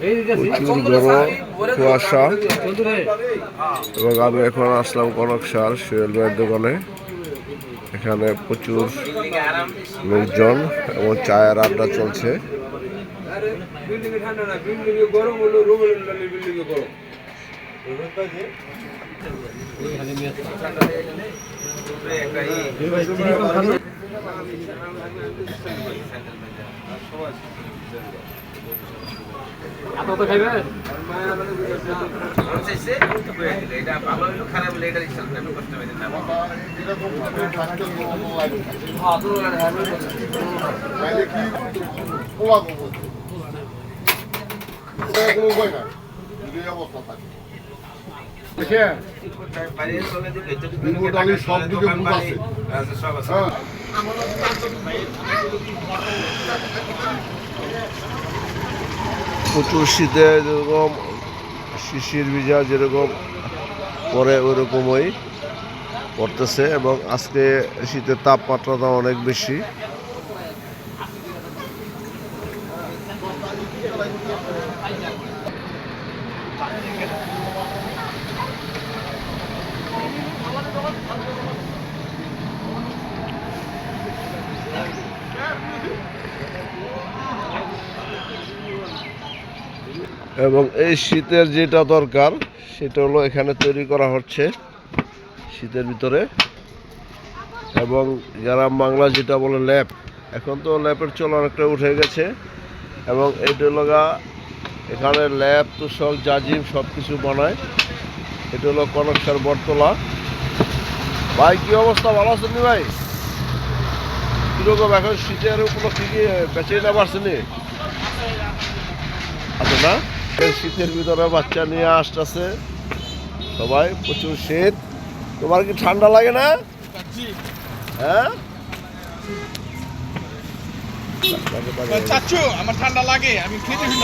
প্রচুর গরম কুয়াশা। এবং আমি এখন আসলাম কনক সার সোহেল ভাইয়ের দোকানে। এখানে প্রচুর লোকজন এবং চায়ের আড্ডা চলছে। বিল্ডিং না উপায় নাই যদি অবস্থা থাকে সব দিকে মুখ আছে হ্যাঁ প্রচুর শীতে যেরকম, শিশির ভিজা যেরকম, পরে ওইরকমই পড়তেছে এবং আজকে শীতের তাপমাত্রাটা অনেক বেশি। এবং এই শীতের যেটা দরকার, সেটা হলো এখানে তৈরি করা হচ্ছে শীতের ভিতরে। এবং গ্রাম বাংলা যেটা বলে ল্যাপ, এখন তো ল্যাপের চল অনেকটা উঠে গেছে। এবং এইটা লগা এখানে ল্যাপ তুষক জাজিম সব কিছু বানায়। এটা হলো কনকসার বটতলা। ভাই, কি অবস্থা? ভালো আছেন ভাই? কীরকম এখন শীতের উপলক্ষে কি বেঁচে না পারছেনি আছে না? এই শীতের ভিতরে বাচ্চা নিয়ে আসতেছে। সবাই প্রচুর শীত। তোমার কি ঠান্ডা লাগে না? হ্যাঁ? ঠান্ডা লাগে আমি খেতে না